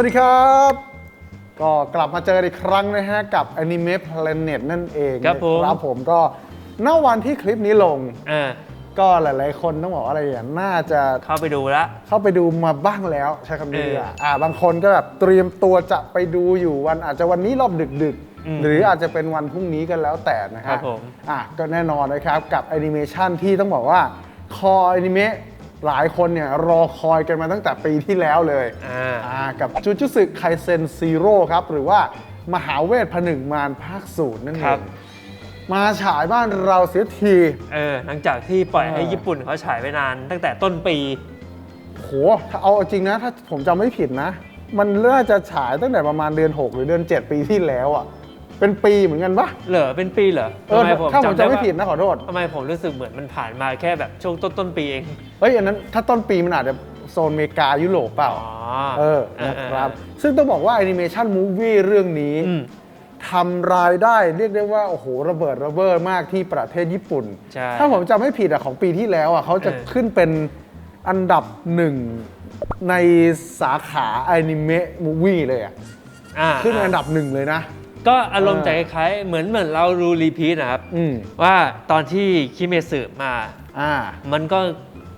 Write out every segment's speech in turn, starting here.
วัสดีครับ ก็กลับมาเจอกันอีกครั้งนะฮะ กับ Anime Planet นั่นเองครับผม นะครับผมก็ณวันที่คลิปนี้ลง อ่าก็หลายๆ คนต้องบอกว่าอะไรอย่างน่าจะเข้าไปดูแล้วเข้าไปดูมาบ้างแล้ว ใช้คำนี้เออดีกว่าอ่า บางคนก็แบบเตรียมตัวจะไปดูอยู่วันอาจจะวันนี้รอบดึกอืมๆ หรืออาจจะเป็นวันพรุ่งนี้กันแล้วแต่นะครัฮะบผม อะก็แน่นอนนะครับกับแอนิเมชันที่ต้องบอกว่าคอแอนิเมะ หลายคนเนี่ยรอคอยกันมาตั้งแต่ปีที่แล้วเลยอ่า อ่ากับจูจูสึไคเซนซีโร่ครับ หรือว่ามหาเวทผนึกมารภาคศูนย์นั่นเอครับ งมาฉายบ้านเราเสียที เออหลังจากที่ปล่อยให้เออ ญี่ปุ่นเขาฉายไปนาน ตั้งแต่ต้นปี โหถ้าเอาจริงนะ ถ้าผมจำไม่ผิดนะ มันน่าจะฉายตั้งแต่ประมาณเดือน 6 หรือเดือน 7 ปีที่แล้วอะ เป็นปีเหมือนกันปะเหรอเป็นปีเหรอเออทำไมผมถ้าผมจำด้ไม่ว่าผิดนะขอโทษ ทำไมผมรู้สึกเหมือนมันผ่านมาแค่แบบช่วงต้นต้นปีเองเฮ้ยอันนั้นถ้าต้นปีมันอาจจะโซนอเมริกายุโรปเปล่า อ๋อเออนะครับ ซึ่งต้องบอกว่าแอนิเมชันมูฟวี่เรื่องนี้อืม ทำรายได้เรียกได้ว่า โอ้โห ระเบิดระเบ้อมากที่ประเทศญี่ปุ่น ใช่ถ้าผมจำไม่ผิดอะของปีที่แล้วอะเขาจะเออ ขึ้นเป็นอันดับหนึ่งในสาขาแอนิเมะมูฟวี่เลยอะอ่าขึ้นเป็นอันดับหนึ่งเลยนะ ก็อารมณ์เออใจคล้ายๆเหมือนเหมือนเราดูรีพีทนะครับอืมว่าตอนที่คิเมสึมา อ่า มันก็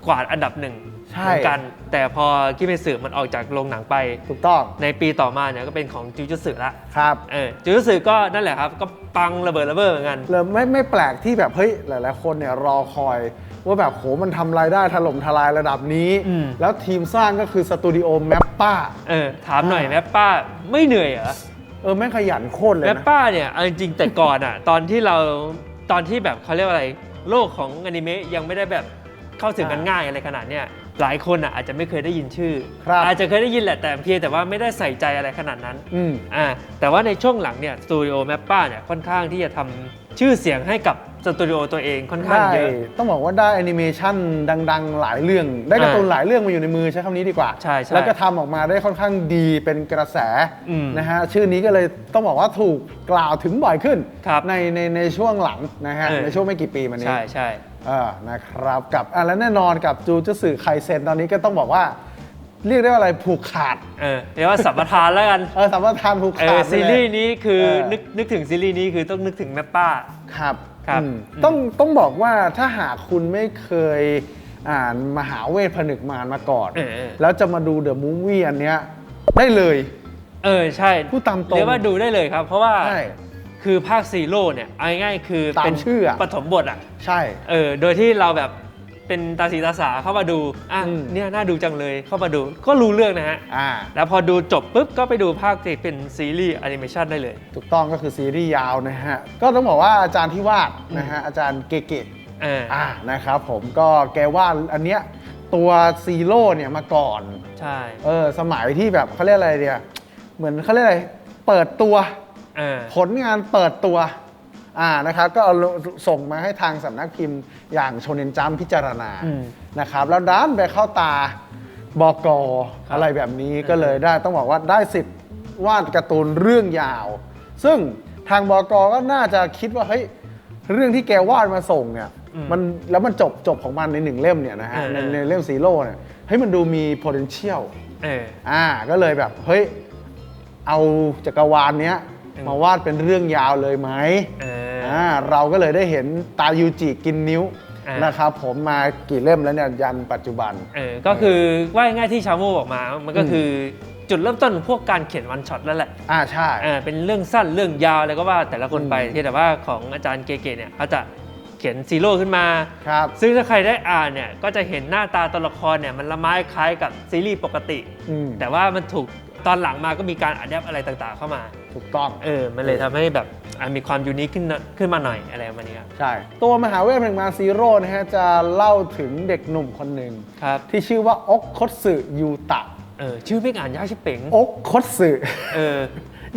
กวาดอันดับหนึ่งใช่ เหมือนกัน แต่พอคิเมสึมันออกจากโรงหนังไป ถูกต้องในปีต่อมาเนี่ยก็เป็นของจูจูสึละครับ เออจูจูสึก็นั่นแหละครับ ก็ปังระเบิดระเบ้อเหมือนกัน เลยไม่ไม่แปลกที่แบบเฮ้ยหลาย ๆ คนเนี่ยรอคอย ว่าแบบโหมันทำรายได้ถล่มทลายระดับนี้ อืม แล้วทีมสร้างก็คือสตูดิโอแมปป้า เออถามหน่อยอ่าแม่ป้าไม่เหนื่อยเหรอ เออแม่งขยันโคตรเลยแม่นะ ป้าเนี่ยเอาจริงๆแต่ก่อนอะ ตอนที่เราตอนที่แบบเขาเรียกว่าอะไร โลกของอนิเมะยังไม่ได้แบบเข้าถึงกันอ่าง่ายอะไรขนาดเนี้ยหลายคนอะอาจจะไม่เคยได้ยินชื่อ ครับ อาจจะเคยได้ยินแหละแต่เพียงแต่ว่าไม่ได้ใส่ใจอะไรขนาดนั้นอืม อ่าแต่ว่าในช่วงหลังเนี่ยสตูดิโอแมปป้าเนี่ยค่อนข้างที่จะทำชื่อเสียงให้กับ สตูดิโอตัวเองค่อนข้างได้เยอะ ต้องบอกว่าได้แอนิเมชันดัง ๆ หลายเรื่อง ได้การ์ตูนอ่าหลายเรื่องมาอยู่ในมือใช้คำนี้ดีกว่า ใช่ใช่แล้วก็ทำออกมาได้ค่อนข้างดีเป็นกระแสอืมนะฮะชื่อนี้ก็เลยต้องบอกว่าถูกกล่าวถึงบ่อยขึ้น ครับในในในช่วงหลังนะฮะเออ ในช่วงไม่กี่ปีมานี้ ใช่ใช่ เออนะครับกับอะและแน่นอนกับจูจูสึไคเซนตอนนี้ก็ต้องบอกว่า เรียกได้ว่าอะไรผูกขาด เออเรียกว่าสัมปทานแล้วกัน เออสามารถทานผูกเอขาอดซีรีส์นี้คือเออ นึกนึกถึงซีรีส์นี้คือต้องนึกถึงแม่ป้า ครับ ครับอืมอืมต้องต้องบอกว่าถ้าหากคุณไม่เคยอ่านมหาเวทผนึกมารมาก่อน เออเออ แล้วจะมาดูเดอะมูฟวี่อันเนี้ยได้เลย เออใช่พูดตามตรงเรียกว่าดูได้เลยครับ เพราะว่าใช่คือภาคซีโร่เนี่ยเอาง่ายๆคือตามเป็นชื่ออะ ปฐมบทอะ ใช่ เออ โดยที่เราแบบ เป็นตาสีตาสาเข้ามาดูอะอืม เนี่ยน่าดูจังเลยเข้ามาดูก็รู้เรื่องนะฮะ อ่า แล้วพอดูจบปุ๊บก็ไปดูภาคที่เป็นซีรีส์แอนิเมชันได้เลย ถูกต้องก็คือซีรีส์ยาวนะฮะ ก็ต้องบอกว่าอาจารย์ที่วาดนะฮะ อาจารย์เกเกเอออ่านะครับผมก็แกวาดอันเนี้ยตัวซีโร่เนี่ยมาก่อน ใช่ เออสมัยที่แบบเขาเรียกอะไรเดียเหมือนเขาเรียกอะไร เปิดตัวเออผลงานเปิดตัว อ่านะครับก็เอาส่งมาให้ทางสำนักพิมพ์อย่างโชเนนจัมพิจารณาอืม นะครับแล้วด้านไปเข้าตาบอกครับอะไรแบบนี้ก็เลยได้ต้องบอกว่าได้สิทธิ์วาดการ์ตูนเรื่องยาว ซึ่งทางบอกก็น่าจะคิดว่าเฮ้ยเรื่องที่แกวาดมาส่งเนี่ยมันแล้วมันจบจบของมันในหนึ่งเล่มเนี่ยนะฮะในในเล่มซีโร่เนี่ยเฮ้ยมันดูมี potential เออ อ่าก็เลยแบบเฮ้ยเอาจักรวาลเนี้ยอื มมาวาดเป็นเรื่องยาวเลยไหมเอออ่าเราก็เลยได้เห็นตายูจิกินนิ้วอ่านนะครับผมมากี่เล่มแล้วเนี่ยยันปัจจุบันเออก็คือว่าง่ายๆที่ชาโมบอกมา มันก็คือจุดเริ่มต้นของพวกการเขียนวันช็อตแล้วแหละ อ่าใช่เออเป็นเรื่องสั้นเรื่องยาวอะไรก็ว่าแต่ละคนอืมไปที่แต่ว่าของอาจารย์เกเกเนี่ยเขาจะเขียนซีโร่ขึ้นมาครับซึ่งถ้าใครได้อ่านเนี่ยก็จะเห็นหน้าตาตัวละครเนี่ยมันละไม้คล้ายกับซีรีส์ปกติอืมแต่ว่ามันถูกตอนหลังมาก็มีการอัดแอปอะไรต่างๆเข้ามา ถูกต้องเออมันเลยทำให้แบบอะมีความยูนิคขึ้นนะขึ้นมาหน่อยอะไรประมาณนี้ครับใช่ ตัวมหาเวทแห่งมาซีโร่นะฮะจะเล่าถึงเด็กหนุ่มคนหนึ่งครับที่ชื่อว่าอกคตสึยูตะเออชื่อไม่อ่านยากชิบเป๋งอกคตสึ เออ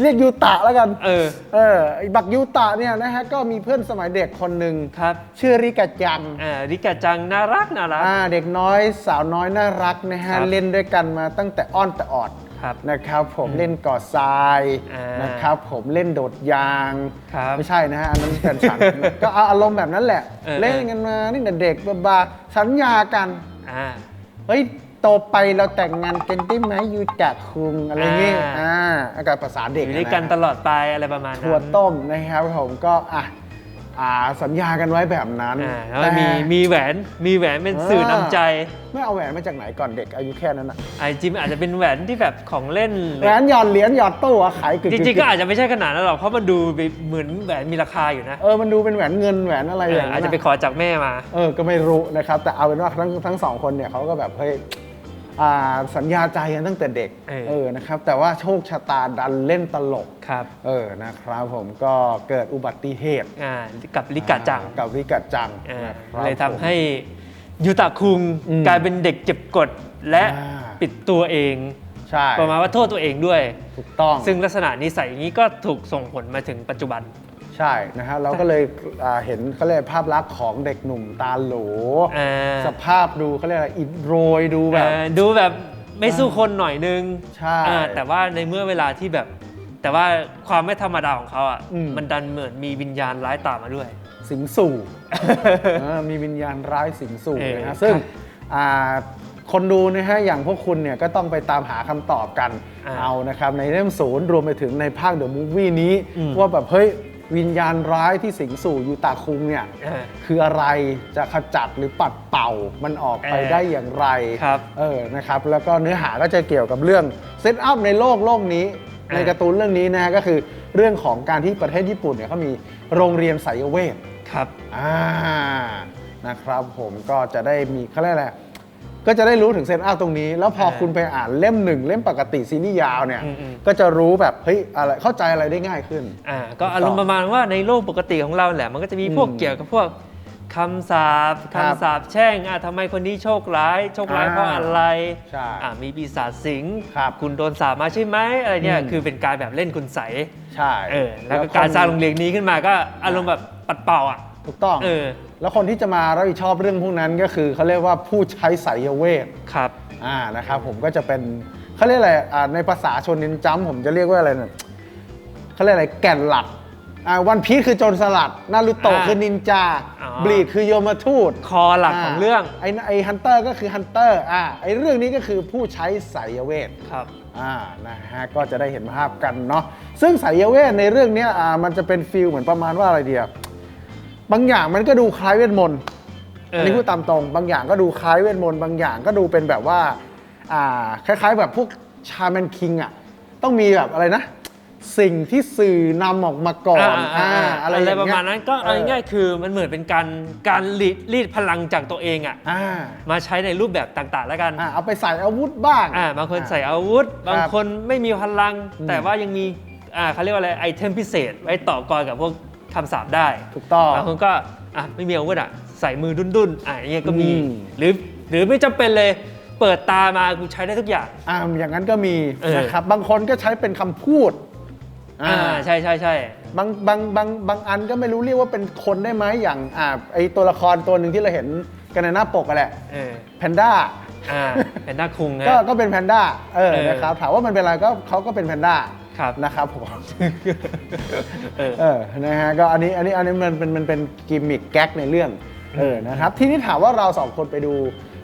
เรียกยูตะแล้วกัน เออ เออไอ้บักยูตะเนี่ยนะฮะก็มีเพื่อนสมัยเด็กคนหนึ่งครับ ชื่อริกาจัง อ่าริกาจังน่ารักน่ารัก อ่าเด็กน้อยสาวน้อยน่ารักนะฮะ ครับ เล่นด้วยกันมาตั้งแต่อ้อนแต่ออด ครับนะครับผมเล่นก่อทรายอ่านนะครับผมเล่นโดดยาง ครับไม่ใช่นะฮะอันนั้นแฟนฉัน ก็เอาอารมณ์แบบนั้นแหละ เออ เล่นกันมาตั้งแต่เด็กบาๆสัญญากัน อ่า เฮ้ยโตไปเราแต่งงานกันได้ไหมยูจักคุงอะไรเงี้ยอ่า อ่าอากาศภาษาเด็กอยู่ด้วยกันนะตลอดไปอะไรประมาณนั้น ถั่วต้มนะครับผมก็อะ อ่าสัญญากันไว้แบบนั้นอ่าแล้วแต่มีมีแหวนมีแหวนเป็นสื่ออ่าน้ำใจไม่เอาแหวนมาจากไหนก่อนเด็กอายุแค่นั้นอะไอจริงๆอาจจะเป็นแหวนที่แบบของเล่นหรือแหวนหยอดเหรียญหยอดตู้อะขายกึกจริงๆก็อาจจะไม่ใช่ขนาดนั้นหรอกเพราะมันดูเหมือนแหวนมีราคาอยู่นะเออมันดูเป็นแหวนเงินแหวนอะไรเอออย่างนั้อาจนจะไปอะขอจากแม่มา เออก็ไม่รู้นะครับ แต่เอาเป็นว่าทั้งทั้งสองคนเนี่ยเขาก็แบบเฮ้ย อ่าสัญญาใจกันตั้งแต่เด็กเออ นะครับ แต่ว่าโชคชะตาดันเล่นตลก ครับเออนะครับผมก็เกิดอุบัติเหตุอ่ากับลิกาจังกับริกาจังอ่านะครับเลยทำให้ยูตะคุงอืมกลายเป็นเด็กเจ็บกดและอ่า ปิดตัวเอง ใช่ประมาณว่าโทษตัวเองด้วย ถูกต้อง ซึ่งลักษณะนิสัยอย่างนี้ก็ถูกส่งผลมาถึงปัจจุบัน ใช่นะฮะเราก็เลยอ่าเห็นเขาเรียกภาพลักษณ์ของเด็กหนุ่มตาโหล อ่าสภาพดูเขาเรียกอะไรอิดโรยดูแบบเอ่อดูแบบไม่สู้คนหน่อยนึงใช่อ่าแต่ว่าในเมื่อเวลาที่แบบ แต่ว่าความไม่ธรรมดาของเขาอะอืม มันดันเหมือนมีวิญญาณร้ายตามมาด้วย สิงสู่เออมีวิญญาณร้ายสิงสู่เออนะฮะซึ่งครับอ่าคนดูนะฮะอย่างพวกคุณเนี่ยก็ต้องไปตามหาคำตอบกันอ่าเอานะครับในเล่มศูนย์รวมไปถึงในภาคเดอะมูฟวี่นี้ อืมว่าแบบเฮ้ย วิญญาณร้ายที่สิงสู่ยูตาคุงเนี่ยเออ คืออะไรจะขจัดหรือปัดเป่ามันออกไปเออได้อย่างไรครับเออนะครับแล้วก็เนื้อหาก็จะเกี่ยวกับเรื่องเซตอัพในโลกโลกนี้ เออ ในการ์ตูนเรื่องนี้นะฮะก็คือเรื่องของการที่ประเทศญี่ปุ่นเนี่ยเขามีโรงเรียนไสยเวท ครับ อ่า นะครับผมก็จะได้มีเขาเรียกอะไร ก็จะได้รู้ถึงเซนอัพตรงนี้ แล้วพอเออคุณไปอ่านเล่มหนึ่งเล่มปกติซีรีส์ยาวเนี่ยอืมอืมก็จะรู้แบบเฮ้ยอะไรเข้าใจอะไรได้ง่ายขึ้น อ่าก็อารมณ์ประมาณว่าในโลกปกติของเราแหละ มันก็จะมีพวกอืมเกี่ยวกับพวกคำสาปครับคำสาปแช่งอะทำไมคนนี้โชคร้าย โชคร้ายอ่าเพราะอะไรใช่อ่ามีปีศาจสิงครับคุณโดนสาปมาใช่ไหมอะไรเนี่ยอืมคือเป็นการแบบเล่นคุณใสยใช่เออแล้วก็การสร้างโรงเรียนนี้ขึ้นมาก็อารมณ์แบบปัดเป่าอะ ถูกต้อง เออ แล้วคนที่จะมารับผิดชอบเรื่องพวกนั้นก็คือเขาเรียกว่าผู้ใช้ไสยเวทครับ อ่านะครับผมก็จะเป็นเขาเรียกอะไรอ่าในภาษาชนนินจัมผมจะเรียกว่าอะไรนะเขาเรียกอะไรแก่นหลักอ่าวันพีชคือโจรสลัดนารูโตะอ่าคือนินจาอ๋อ บลีดคือโยมาทูตคอหลักของเรื่อง ไอ้ไอ้ฮันเตอร์ก็คือฮันเตอร์อ่าไอ้เรื่องนี้ก็คือผู้ใช้ไสยเวท ครับ อ่า นะฮะ ก็จะได้เห็นภาพกันเนาะ ซึ่งไสยเวทในเรื่องเนี้ยอ่า มันจะเป็นฟิลเหมือนประมาณว่าอะไรเดีย บางอย่างมันก็ดูคล้ายเวทมนต์เอออัอันนี้พูดตามตรง บางอย่างก็ดูคล้ายเวทมนต์บางอย่างก็ดูเป็นแบบว่าอ่าคล้ายๆแบบพวกชาแมนคิงอะต้องมีแบบอะไรนะ สิ่งที่สื่อนำออกมาก่อนอ่าอ่าอ่าอ่าอะไรอะไรอย่างประเงี้ยมาณนั้นก็เอาง่ายๆคือมันเหมือนเป็นการการรีดรีดพลังจากตัวเองอะอ่ามาใช้ในรูปแบบต่างๆ แล้วกันอ่าเอาไปใส่อาวุธบ้างอ่าบางคนใส่อาวุธ บางคนไม่มีพลังอืมแต่ว่ายังมีอ่าเขาเรียกว่าอะไรไอเทมพิเศษไว้ต่อกรกับพวก คำสาปได้ถูกต้องบางคนก็อะไม่มีอาวุธอะใส่มือดุนๆอะอย่างเงี้ยก็มีอืม หรือหรือไม่จำเป็นเลย เปิดตามากูใช้ได้ทุกอย่าง อ่าอย่างนั้นก็มีเออ นะครับ บางคนก็ใช้เป็นคำพูดอ่าใช่ใช่ใช่บางบางบางบางอันก็ไม่รู้เรียกว่าเป็นคนได้ไหมอย่างอ่าไอตัวละครตัวหนึ่งที่เราเห็นกันในหน้าปกกันแหละเออแพนด้า อ่าเป็นหน้าคุงฮะก็ก็เป็นแพนด้าเออเออ นะครับถามว่ามันเป็นอะไรก็เขาก็เป็นแพนด้า ครับนะครับผมเออ เออนะฮะก็อันนี้อันนี้อันนี้มันเป็นมันเป็นกิมมิคแก๊กในเรื่องเออนะครับทีนี้ถามว่าเราสองคนไปดู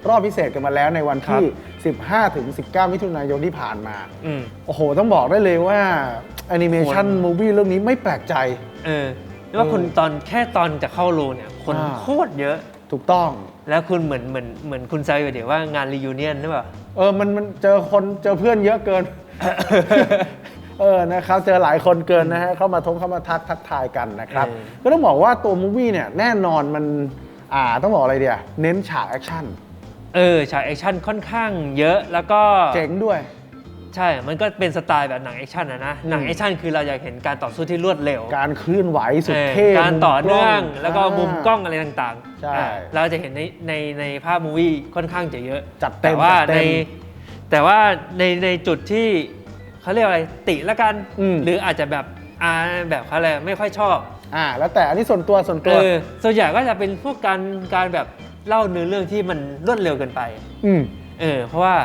รอบพิเศษกันมาแล้วในวันที่ 15ถึง19 มิถุนายนที่ผ่านมาอืม โอ้โห ต้องบอกได้เลยว่าแอนิเมชันคนมูวี่เรื่องนี้ไม่แปลกใจ เออเรียกว่าคนตอนแค่ตอนจะเข้าโรงเนี่ย คนอ่า โคตรเยอะ ถูกต้อง แล้วคุณเหมือนเหมือนเหมือนคุณใจไปเดี๋ยวว่างานรียูเนียนหรือเปล่า เออ มันมันเจอคนเจอเพื่อนเยอะเกิน เออนะครับเจอหลายคนเกินนะฮะเข้ามาทงเข้ามาทักทักทายกันนะครับเออก็ต้องบอกว่าตัวมูวี่เนี่ยแน่นอนมันอ่าต้องบอกอะไรเดียเน้นฉากแอคชั่นเออฉากแอคชั่นค่อนข้างเยอะแล้วก็เจ๋งด้วย ใช่ มันก็เป็นสไตล์แบบหนังแอคชั่นนะนะอืมหนังแอคชั่นคือเราอยากเห็นการต่อสู้ที่รวดเร็ว การเคลื่อนไหวสุดเออเท่การต่อเนื่องมุมกล้แล้วก็มุมกล้องอะไรต่างใช่อ่าเราจะเห็นในในในภาพมูวี่ค่อนข้างจะเยอะ จัดเต็มแต่ว่าจัดเต็ในมแต่ว่าในในจุดที่ เขาเรียกอะไรติละกัน อืม หรืออาจจะแบบอ่าแบบเขาอะไรไม่ค่อยชอบอ่า แล้วแต่อันนี้ส่วนตัวส่วนเอตัวอส่วนใหญ่ก็จะเป็นพวกการการแบบเล่าเนื้อเรื่องที่มันรวดเร็วเกินไป อืม เออเพราะว่า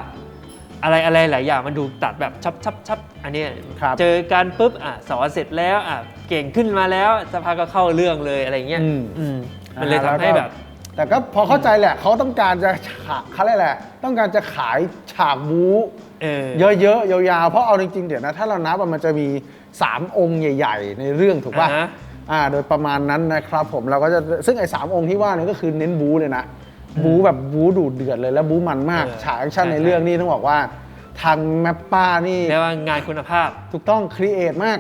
อะไรอะไรหลายอย่างมันดูตัดแบบชับชับชับอันเนี้ยครับเจอการปุ๊บอะสอนเสร็จแล้วอะเก่งขึ้นมาแล้วสักพักก็เข้าเรื่องเลยอะไรเงี้ยอืมอืมมันเลยอ่าทำให้แล้วก็แบบ แต่ก็พอเข้าใจแหละเขาต้องการจะฉากเขาเรียกแหละไรต้องการจะขายฉากบู๊เออ เยอะๆยาวๆ เพราะเอาจริงๆเดี๋ยวนะ ถ้าเรานับอะมันจะมี 3 องค์ใหญ่ ๆ ในเรื่องถูกป่ะอ่าฮะ อ่าโดยประมาณนั้นนะครับผมเราก็จะซึ่งไอ้สามองค์ที่ว่านี่ก็คือเน้นบู๊เลยนะบู๊แบบบู๊ดูดเดือดเลยแล้วบู๊มันมากเออฉากแอคชั่นใช่ในเรื่องนี้ต้องบอกว่า ทางแมปป้านี่ เรียกว่างานคุณภาพ ถูกต้องครีเอทมาก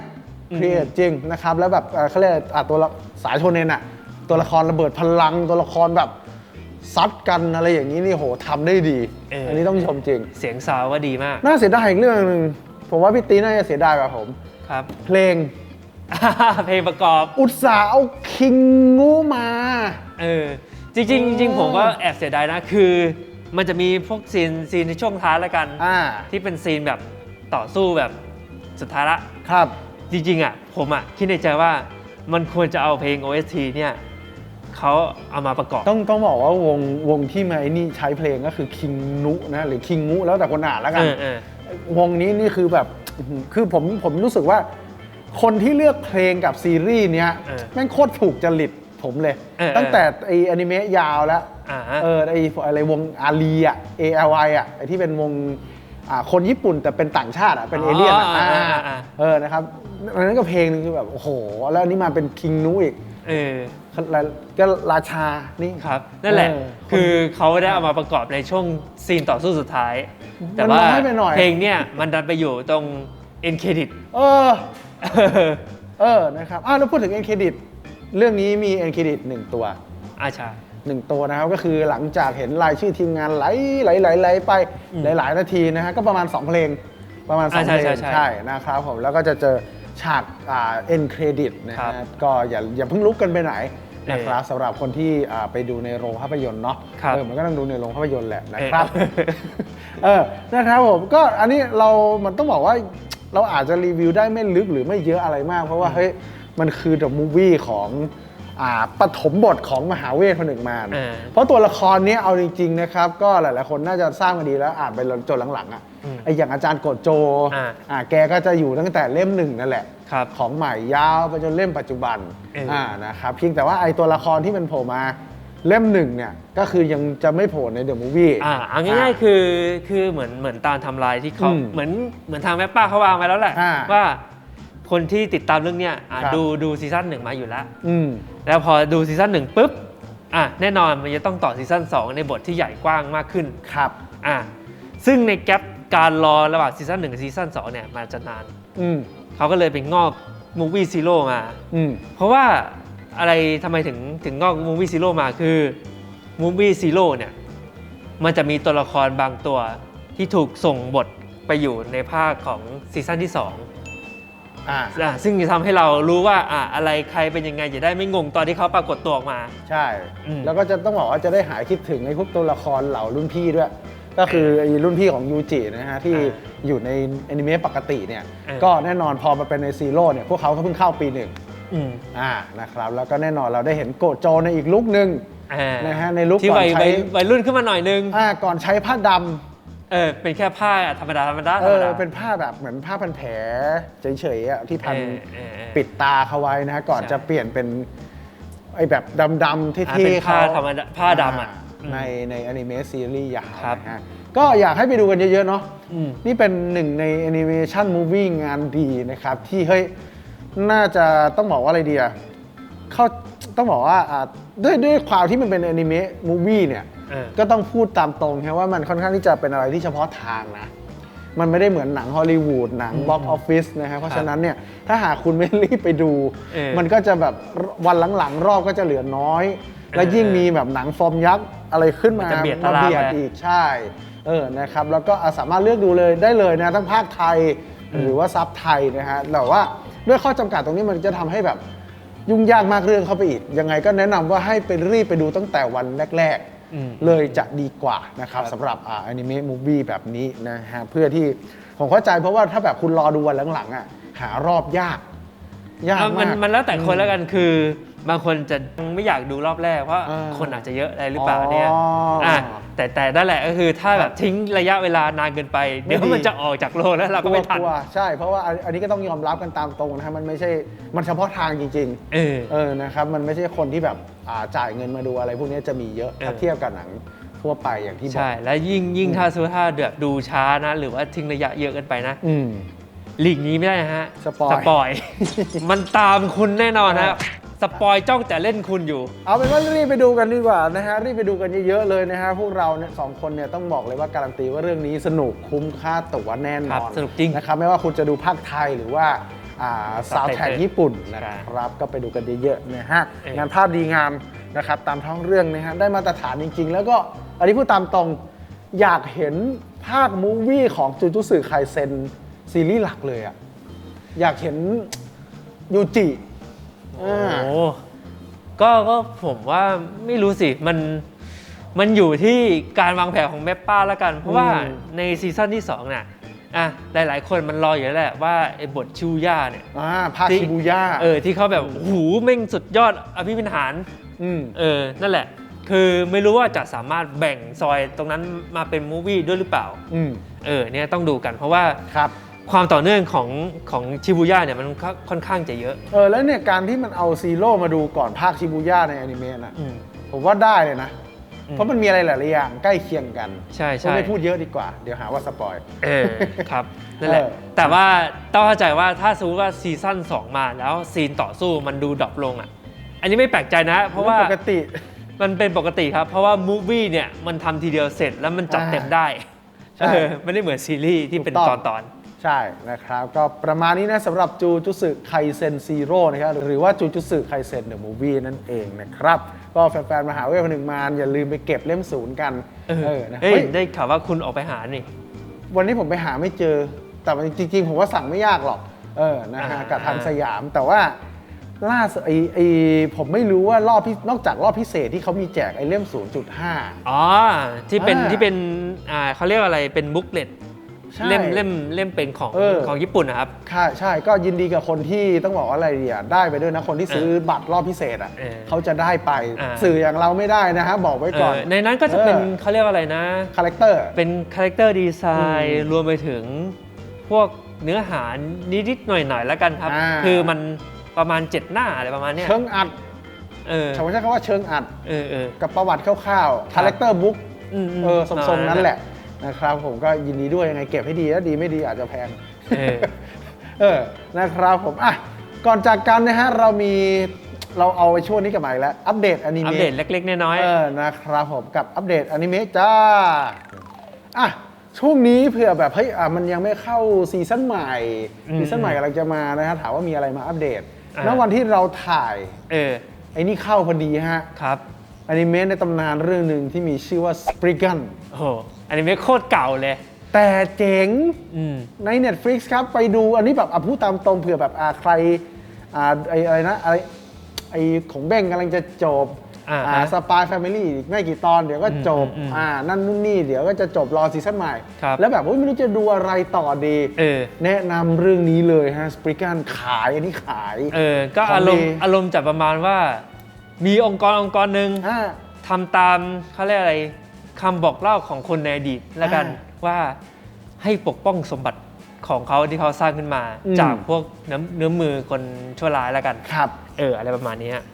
อืมครีเอทจริงนะครับ แล้วแบบเอ่อเขาเรียกอะตัวละสายโชเนนอะ ตัวละครระเบิดพลังตัวละครแบบซัดกันอะไรอย่างนี้นี่โหทำได้ดีอันนี้ต้องชมจริง เสียงซาวก็ดีมากน่าเสียดายอีกเรื่องหนึ่งผมว่าพี่ตีน่าจะเสียดายแบบผม ครับ เพลงเพลงประกอบ อุตสาห์เอาคิงงูมา เออจริงๆจริงๆผมก็แอบเสียดายนะคือ มันจะมีพวกซีนซีนในช่วงท้ายแล้วกัน อ่า ที่เป็นซีนแบบต่อสู้แบบสุดท้ายละ ครับ จริงๆอะผมอะคิดในใจว่ามันควรจะเอาเพลง OST เนี่ย เขาเอามาประกอบ ต้องต้องบอกว่าวงวงที่มาไอ้นี่ใช้เพลงก็คือคิงนุนะหรือคิงงูแล้วแต่คนอ่านแล้วกัเอนอเออ วงนี้นี่คือแบบอื้อหือคือผมผมรู้สึกว่า คนที่เลือกเพลงกับซีรีส์เนี้ยเออแม่งโคตรถูกจริตผมเลย เออตั้งแต่ไออนิเมะยาวแล้วอ่าเออไออะไรวงอารีอะ A L Y อะไอที่เป็นวงอ่าคนญี่ปุ่นแต่เป็นต่างชาติอะเป็นเอเลี่ยนอะอ๋ออ่าอ่าอ่าอ่า เออนะครับอันนั้นก็เพลงหนึงคือแบบโอ้โห แล้วอันนี้มาเป็นคิงนูอีก เออก็ราชานี่ครับ นั่นแหละเออคือเขาได้เอามาประกอบในช่วงซีนต่อสู้สุดท้าย แต่มันว่าน้อยไปหน่อยเพลงเนี่ยมันดันไปอยู่ตรงเอ็นเครดิตเออ เออนะครับอ้าวแล้วพูดถึงเอ็นเครดิตเรื่องนี้มีเอ็นเครดิตหนึ่งตัวอาชาหนึ่งตัวนะครับก็คือหลังจากเห็นรายชื่อทีมงานไหลไหลไหลไหลไปอืมหลาย ๆ นาทีนะฮะก็ประมาณ 2 เพลงประมาณ2อ่าใช่เพลงใช่ใช่นะครับผมแล้วก็จะเจอ ฉากอ่าเอ็นเครดิตนะครัฮะบก็อย่าอย่าเพิ่งลุกกันไปไหนนะครับเออสำหรับคนที่อ่าไปดูในโรงภาพยนตร์เนาะครับเออมันก็ต้องดูในโรงภาพยนตร์แหละนะครับเออเออนะครับผมก็อันนี้เรามันต้องบอกว่าเราอาจจะรีวิวได้ไม่ลึกหรือไม่เยอะอะไรมาก เพราะว่าเฮ้ยมันคือเดอะมูฟวี่ของอ่าปฐมบทของมหาเวทพนึกมารเออเพราะตัวละครเนี้ยเอาจริงๆนะครับ ก็หลายๆคนน่าจะทราบมาดีแล้วอ่านไปจนหลังๆอะอืม ไออย่างอาจารย์โกดโจอ่าอ่าแกก็จะอยู่ตั้งแต่เล่มหนึ่งนั่นแหละ ครับของใหม่ยาวไปจนเล่มปัจจุบันเอออ่อ่านะครับเพียงแต่ว่าไอตัวละครที่มันโผล่มาเล่มหนึ่งเนี่ยก็คือยังจะไม่โผล่ในเดอะมูฟวี่ อ่าเอาง่ายๆคือคือเหมือนเหมือนตามไทำลายที่เขาอืมเหมือนเหมือนทางแม่ป้าเขาวางไว้แล้วแหละอ่าว่าคนที่ติดตามเรื่องเนี้ยอะครับ ดูดูซีซั่นหนึ่งมาอยู่แล้ว อืม แล้วพอดูซีซั่นหนึ่งปุ๊บอะแน่นอนมันจะต้องต่อซีซั่น2 ในบทที่ใหญ่กว้างมากขึ้นครับ อะซึ่งในแกลบ การรอระหว่างซีซั่นหนึ่งกับซีซั่น2เนี่ยมันจะนาน อืมเขาก็เลยไปงอกมูวี่ซีโร่มา อืมเพราะว่าอะไรทำไมถึงถึงงอกมูวี่ซีโร่มาคือมูวี่ซีโร่เนี่ย มันจะมีตัวละครบางตัวที่ถูกส่งบทไปอยู่ในภาคของซีซั่นที่2อ่า อะซึ่งจะทำให้เรารู้ว่าอะอะไรใครเป็นยังไงจะได้ไม่งงตอนที่เขาปรากฏตัวออกมา ใช่ อืม แล้วก็จะต้องบอกว่าจะได้หายคิดถึงไอ้พวกตัวละครเหล่ารุ่นพี่ด้วย ก็คือไอ้รุ่นพี่ของยูจินะฮะที่อ่าอยู่ในแอนิเมะปกติเนี่ยเออก็แน่นอนพอมาเป็นในซีโร่เนี่ยพวกเขาก็เพิ่งเข้าปีหนึ่งอืมอ่านะครับแล้วก็แน่นอนเราได้เห็นโกโจในอีกลุกหนึ่งอ่านะฮะในลุคที่ก่อนวัยใช้วัยวัยรุ่นขึ้นมาหน่อยนึงอ่าก่อนใช้ผ้าดเออเป็นแค่ผ้าธรรมดาธรรมดาำธเอรรมอดาเป็นผ้าแบบเหมือนผ้าพันแผลเฉยๆอะที่พันเออเออเออปิดตาเขาไว้นะฮะก่อนใช่จะเปลี่ยนเป็นไอ้แบบดำๆเท่อ่าเป็นๆผ้าเขาธรรมดาผ้าดำอะ ในในอนิเมะซีรีส์ยาวครับนะฮะก็อยากให้ไปดูกันเยอะ ๆ เนาะอืมนี่เป็นหนึ่งในแอนิเมชันมูฟวี่งานดีนะครับ ที่เฮ้ยน่าจะต้องบอกว่าอะไรดีอะเข้าต้องบอกว่าอ่าด้วยด้วยความที่มันเป็นแอนิเมะมูฟวี่เนี่ยเออก็ต้องพูดตามตรงครับว่ามันค่อนข้างที่จะเป็นอะไรที่เฉพาะทางนะ มันไม่ได้เหมือนหนังฮอลลีวูดหนังอืมบ็อกออฟฟิศนะครับเพราะฉะนั้นเนี่ยถ้าหากคุณไม่รีบไปดูเออมันก็จะแบบวันหลังๆ รอบก็จะเหลือน้อย และยิ่งมีแบบหนังฟอร์มยักษ์ อะไรขึ้นมามันจะเบียดมาตารางเบียดไป อีกใช่เออนะครับแล้วก็อะสามารถเลือกดูเลยได้เลยนะทั้งภาคไทยอืมหรือว่าซับไทยนะฮะแต่ว่าด้วยข้อจำกัดตรงนี้มันจะทำให้แบบยุ่งยากมากเรื่องเข้าไปอีก ยังไงก็แนะนำว่าให้ไปรีบไปดูตั้งแต่วันแรกๆอืมเลยจะดีกว่านะครับครับสำหรับอ่าอนิเมะมูฟวี่แบบนี้นะฮะเพื่อที่ผมเข้าใจเพราะว่าถ้าแบบคุณรอดูวันหลังๆอะหารอบยาก ยากอะมามันกมันแล้วแต่คนแล้วกันคือ บางคนจะไม่อยากดูรอบแรกเพราะอ่าคนอาจจะเยอะอะไรหรือเปล่าเนี่ยอ๋ออ่่ะแต่แต่นั่นแหละก็คือถ้าแบบทิ้งระยะเวลานานเกินไป เดี๋ยวไม่ดี มันจะออกจากโลกแล้วเราก็ไม่ทัน กลัวๆใช่ เพราะว่าอันอันนี้ก็ต้องยอมรับกันตามตรงนะฮะมันไม่ใช่มันเฉพาะทางจริงเออ ๆเออนะครับมันไม่ใช่คนที่แบบอ่าจ่ายเงินมาดูอะไรพวกนี้จะมีเยอะเออถ้าเทียบกับหนังทั่วไปอย่างที่บอกใช่ แล้วยิ่งยิ่งถ้าสมมุติถ้าแบบดูช้านะ หรือว่าทิ้งระยะเยอะเกินไปนะอืม หลีกหนี้ไม่ได้นะฮะสปอยสปอย มันตามคุณแน่นอนนะ สปอยจ้องแต่เล่นคุณอยู่ เอาเป็นว่ารีบไปดูกันดีกว่านะฮะรีบไปดูกันเยอะๆเลยนะฮะพวกเราเนี่ยสองคนเนี่ยต้องบอกเลยว่าการันตีว่าเรื่องนี้สนุกคุ้มค่าตั๋วแน่นครัอบนสนุกจริงนะครับไม่ว่าคุณจะดูภาคไทยหรือว่าซาวแท็ก Subtitle ญี่ปุ่นนะใช่ครับก็ไปดูกันเยอะๆนะฮะเออ งานภาพดีงามนะครับตามท้องเรื่องนะฮะได้มาตรฐานจริง ๆ แล้วก็อันนี้พูดตามตรงอยากเห็นภาคมูฟวี่ของจูจูสึไคเซนซีรีส์หลักเลยอะ อยากเห็นยูจิ โอ้อ่าก็ก็ผมว่าไม่รู้สิมันมันอยู่ที่การวางแผนของแม่ป้าแล้วกัน เพราะว่าอืมในซีซั่นที่2น่ะอะหลาย ๆ คนมันรออยู่แล้วแหละว่าไอ้บทชูย่าเนี่ยอ่าภาคที่ชิบูย่าเออที่เขาแบบโอ้โหูแม่งสุดยอดอภิพิหารอืมเออนั่นแหละ คือไม่รู้ว่าจะสามารถแบ่งซอยตรงนั้นมาเป็นมูวี่ด้วยหรือเปล่าอืมเออเนี่ยต้องดูกันเพราะว่าครับ ความต่อเนื่องของของชิบูย่าเนี่ยมันค่อนค่อนข้างจะเยอะ เออแล้วเนี่ยการที่มันเอาซีโร่มาดูก่อนภาคชิบูย่าในอนิเมะนะอืม ผมว่าได้เลยนะ อืมเพราะมันมีอะไรหลายๆอย่างใกล้เคียงกันใช่ก็ใช่ไม่พูดเยอะดีกว่า เดี๋ยวหาว่าสปอย เออ ครับ นั่นแหละ เออ แต่ว่าต้องเข้าใจว่าถ้าสมมติว่าซีซั่น2 มาแล้วซีนต่อสู้มันดูดรอปลงอะ อันนี้ไม่แปลกใจนะ เพราะว่าปกติ มันเป็นปกติครับ เพราะว่ามูฟวี่เนี่ยมันทำทีเดียวเสร็จแล้วมันจัดอ่าเต็มได้ใช่เออไม่ได้เหมือนซีรีส์ที่เป็นถูกตต้ออนงตอน ใช่นะครับ ก็ประมาณนี้นะสำหรับจูจุสึไคเซนซีโร่นะครับ หรือว่าจูจุสึไคเซนเดอะมูฟวี่นั่นเองนะครับ ก็แฟนๆมหาวิทยาลัยหนึ่งมารอย่าลืมไปเก็บเล่มศูนย์กันเออเออนะเฮ้ยเฮ้ยได้ข่าวว่าคุณออกไปหานี่ วันนี้ผมไปหาไม่เจอ แต่มันจริงๆ ผมว่าสั่งไม่ยากหรอก เออนะฮะอ่า กับทางสยามแต่ว่าล่าสุดไอไอผมไม่รู้ว่ารอบพินอกจากรอบพิเศษที่เขามีแจกไอเล่ม 0.5 อ๋อ ที่เป็นอ่า ที่เป็นอ่าเขาเรียกอะไรเป็นบุ๊กเลต ใช่เล่มเล่มเล่มเป็นของเออ ของญี่ปุ่นนะครับ ค่ะใช่ก็ยินดีกับคนที่ต้องบอกว่าอะไรดีอะได้ไปด้วยนะคนที่ซื้อบัตรรอบพิเศษอะเออเขาจะได้ไปอ่า สื่ออย่างเราไม่ได้นะฮะบอกไว้ก่อน เออในนั้นก็จะเป็นเออ เขาเรียกว่าอะไรนะ คาแรคเตอร์ เป็นคาแรคเตอร์ดีไซน์อืมรวมไปถึงพวกเนื้อหานิดๆหน่อยๆแล้วกันครับ อ่า คือมันประมาณ 7 หน้าอะไรประมาณเนี้ยเชิงอัดเออผมใช้คำว่าเชิงอัด เออเออ กับประวัติคร่าวๆคาแรคเตอร์บุ๊ก อืมๆเออทปะรมางณๆนั้นแหละ นะครับผมก็ยินดีด้วยยังไงเก็บให้ดีแล้วดีไม่ดีอาจจะแพง เออ เออ นะครับผม อะ ก่อนจากกันนะฮะ เรามีเราเอาไปช่วงนี้กันมาอีกแล้ว อัปเดตอนิอัปเมะเดตเล็ก ๆ น้อยเออ นะครับผมกับอัปเดตอนิเมะจ้า อะ ช่วงนี้เผื่อแบบเฮ้ยอะมันยังไม่เข้าซีซั่นใหม่อืมซีซั่นใหม่กำลังจะมานะฮะถามว่ามีอะไรมาอัปเดตอ่าณวันที่เราถ่าย ๆ เออ ไอ้นี่เข้าพอดีฮะ ครับ อนิเมะในตำนานเรื่องหนึ่งที่มีชื่อว่า Spriggan โอ้โห อันนี้ไม่โคตรเก่าเลย แต่เจ๋งอืม ใน Netflix ครับ ไปดูอันนี้แบบอะพูดตามตรงเผื่อแบบอะใครอ่าไออะไรนะอะไรไอของเบ้งกำลังจะจบอ่าอ่าสปายแฟมิลี่ไม่กี่ตอนเดี๋ยวก็จบอืมอืมอ่านั่นนู่นนี่เดี๋ยวก็จะจบรอซีซั่นใหม่ ครับแล้วแบบว่าไม่รู้จะดูอะไรต่อดี เออ แนะนำเรื่องนี้เลยฮะสปริกันขายอันนี้ขาย เออ ก็ของอารมดี ณ์อารมณ์จะประมาณว่า มีองค์กรองค์กรหนึ่งอ่าทำตามเขาเรียกอะไร คำบอกเล่าของคนในอดีตแล้วกันอ่าว่าให้ปกป้องสมบัติของเขาที่เขาสร้างขึ้นมา อืม จากพวกเนื้อเนื้อมือคนชั่วร้ายแล้วกันครับเอออะไรประมาณนี้ฮะ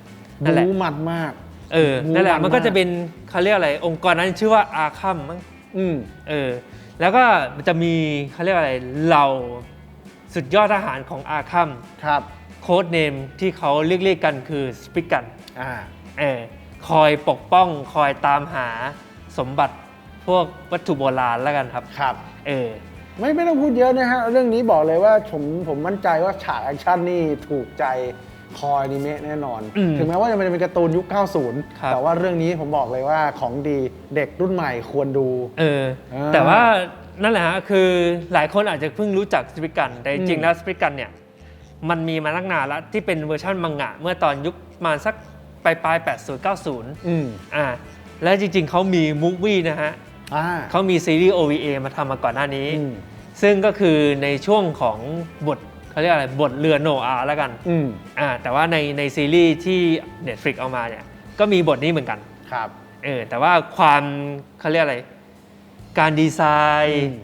นั่นแหละ บูมันมาก เออ บู๊นั่นแหละ มันมันก็มากจะเป็นเขาเรียกอะไร องค์กรนั้นชื่อว่าอาคัมมั้ง อืม เออ แล้วก็มันจะมีเขาเรียกอะไรเราสุดยอดทหารของอาคัม ครับ โค้ดเนมที่เขาเรียกๆกันคือสปิกัน อ่า เออ คอยปกป้อง คอยตามหา สมบัติพวกวัตถุโบราณแล้วกันครับ ครับ เออ ไม่ไม่ต้องพูดเยอะนะฮะ เรื่องนี้บอกเลยว่าผมผมมั่นใจว่าฉากแอคชั่นนี่ถูกใจคอยอนิเมะแน่นอน อืมถึงแม้ว่าจะเป็นการ์ตูนยุค ครับ 90 แต่ว่าเรื่องนี้ผมบอกเลยว่าของดีเด็กรุ่นใหม่ควรดู เออ อ่าแต่ว่านั่นแหละฮะคือหลายคนอาจจะเพิ่งรู้จักสปิกัน แต่จอืริงมๆแล้วสปิกันเนี่ย มันมีมาตั้งนานแล้วที่เป็นเวอร์ชันมังงะ เมื่อตอนยุคมาสักปลายปลาย80 90 อืม อ่า และจริงๆ เขามีมูฟวี่นะฮะอ่า เขามีซีรีส์ OVA มาทำมาก่อนหน้านี้ อืม ซึ่งก็คือในช่วงของบทเขาเขาเรียกอะไรบทเรือโนอาแล้วกันอืมอ่าแต่ว่าในในซีรีส์ที่ Netflix เอามาเนี่ยก็มีบทนี้เหมือนกัน ครับ เออแต่ว่าความเขาเรียกอะไร การดีไซน์อืม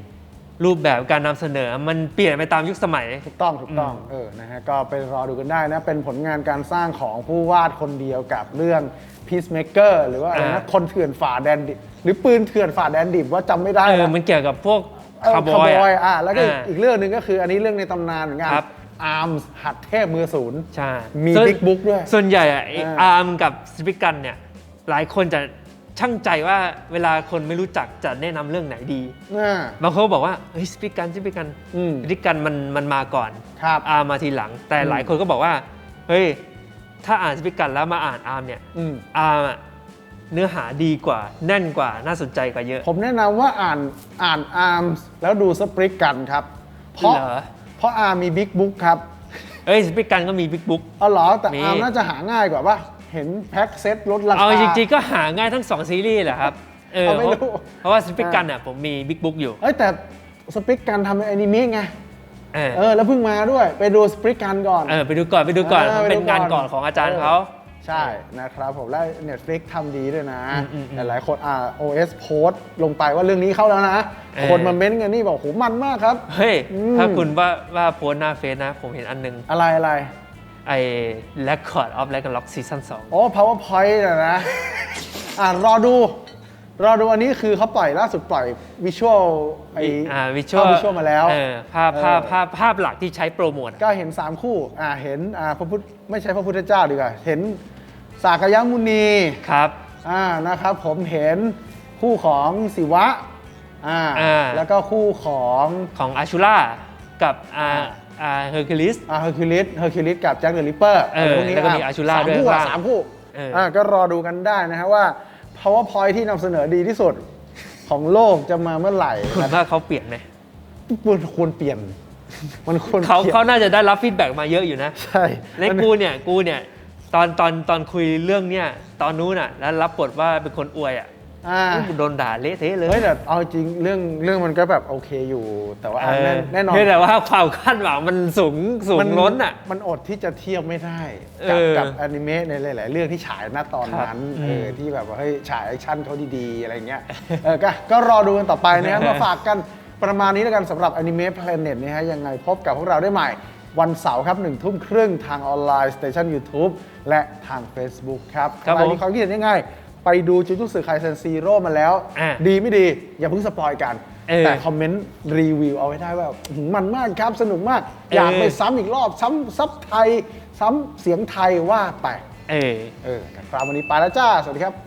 รูปแบบการนำเสนอมันเปลี่ยนไปตามยุคสมัย ถูกต้องถูกต้องเออนะฮะก็ไปรอดูกันได้นะ เป็นผลงานการสร้างของผู้วาดคนเดียวกับเรื่อง Peacemaker หรือว่าอะไรนะอ่า คนเถื่อนฝ่าแดนดิบหรือปืนเถื่อนฝ่าแดนดิบว่าจำไม่ได้เออนะมันเกี่ยวกับพวกเออคาร์บคาอร์ยบอยอะอะแล้วก็อีกอ่าอีกเรื่องหนึ่งก็คืออันนี้เรื่องในตำนานเหมือนกันครับ อาร์มหัดเทพมือศูนย์ ใช่มีส่วน Big Book ด้วยส่วนใหญ่อะไอ้อ่า อาร์มกับสปิกันเนี่ย หลายคนจะ ช่างใจว่าเวลาคนไม่รู้จักจะแนะนำเรื่องไหนดี อ่าบางคนก็บอกว่าเฮ้ยสปิกันสปิกันอืมสปิกันมันมันมาก่อนครับ อาร์มมาทีหลัง แต่อืม หลายคนก็บอกว่าเฮ้ยถ้าอ่านสปิกันแล้วมาอ่านอาร์มเนี่ยอืมอาร์มอะเนื้อหาดีกว่าแน่นกว่าน่าสนใจกว่าเยอะ ผมแนะนำว่าอ่านอ่านอาร์มแล้วดูสปริกกันครับ เพราะเหรอ เพราะอาร์มมีบิ๊กบุ๊กครับเอ้ยสปิกันก็มีบิ๊กบุ๊กเอาเหรอแต่มี อาร์มน่าจะหาง่ายกว่าป่ะ เห็นแพ็คเซ็ตลดราคา เอาจริงๆก็หาง่ายทั้งสองซีรีส์แหละครับ เออเอาไม่เพราะรู้ เพราะว่าสปิกันเนี่ยผมมีบิ๊กบุ๊กอยู่ เอ้ยแต่สปริกกันทำเป็นอนิเมะไง เออ เออ แล้วเพิ่งมาด้วย ไปดูสปริกกันก่อน เออไปดูก่อนไปดูก่อนเออมันเป็นไปดูก่อนงานก่อนของอาจารย์เขา ใช่นะครับผมแล้ว Netflix ทำดีด้วยนะอืมอืมอืมหลายๆคนอ่า OS โพสต์ลงไปว่าเรื่องนี้เข้าแล้วนะ เออ คนมาเม้นต์กันนี่บอกโหมันมากครับ เฮ้ย อืม ถ้าคุณว่าว่าโพสต์หน้าเฟซนะ ผมเห็นอันหนึง อะไรอะไร ไอ้ Record of Ragnarok Season 2 โอ้ PowerPoint นะนะ อ่ารอดู รอดูอันนี้คือเขาปล่อยล่าสุดปล่อยวิชวลไออ่าวิชวลวิชวลมาแล้วเออภาพเออภาพภาพภาพหลักที่ใช้โปรโมทก็เห็น 3 คู่ อ่าเห็นอ่าพระพุทธไม่ใช่พระพุทธเจ้าดีกว่า เห็นสากยมุนี ครับอ่านะครับผมเห็นคู่ของศิวะอ่าอ่าแล้วก็คู่ของของอาชูล่ากับอ่า อ่าเฮอร์คิวลิส อ่าเฮอร์คิวลิสเฮอร์คิวลิสกับแจ็คเดอะริปเปอร์เออแล้วก็มี Ashura ด้วยสามคู่อะข้างสามคู่เอออ่อ่าก็รอดูกันได้นะฮะว่า PowerPoint ที่นำเสนอดีที่สุดของโลกจะมาเมื่อไหร่คุณนะว่าเขาเปลี่ยนไหมมันควรเปลี่ยน มันควรเขาปลี่ยนเขาน่าจะได้รับฟีดแบ็กมาเยอะอยู่นะใช่ในกูเนี่ยกูเนี่ยตอนตอนตอนคุยเรื่องเนี่ยตอนนู้นอะแล้วรับบทว่าเป็นคนอวยอะ อ่า โดนด่าเละเทะเลยเฮ้ยแต่เอาจริงเรื่องเรื่องมันก็แบบโอเคอยู่ แต่ว่าอะแน่แน่นอนเพียงแต่ว่าความคาดหวังมันสูงสูงมันล้นอะ มันอดที่จะเทียบไม่ได้เอกับอกับอนิเมะในหลาย ๆ เรื่องที่ฉายณตอนนั้นครับเอออืมที่แบบว่าเฮ้ยฉายแอคชั่นเขาดีๆ อะไรเงี้ยเออก็ก็รอดูกันต่อไปนะครับ มาฝากกันประมาณนี้แล้วกันสำหรับอนิเมะ Planet นะฮะยังไงพบกับพวกเราได้ใหม่ วันเสาร์ครับหนึ่งทุ่มครึ่งทางออนไลน์สเตชัน YouTube และทาง Facebook ครับครับใครผม มีความคิดเห็นยังไง ไปดูจุจุสึไคเซนซีโร่มาแล้ว อะดีไม่ดี อย่าเพิ่งสปอยกัน เออแต่คอมเมนต์รีวิวเอาไว้ได้ว่าหืมมันมากครับสนุกมาก อยากไปเออซ้ำอีกรอบ ซ้ำซับไทย ซ้ำเสียงไทยว่าไปเออ เออครับวันนี้ไปแล้วจ้า สวัสดีครับ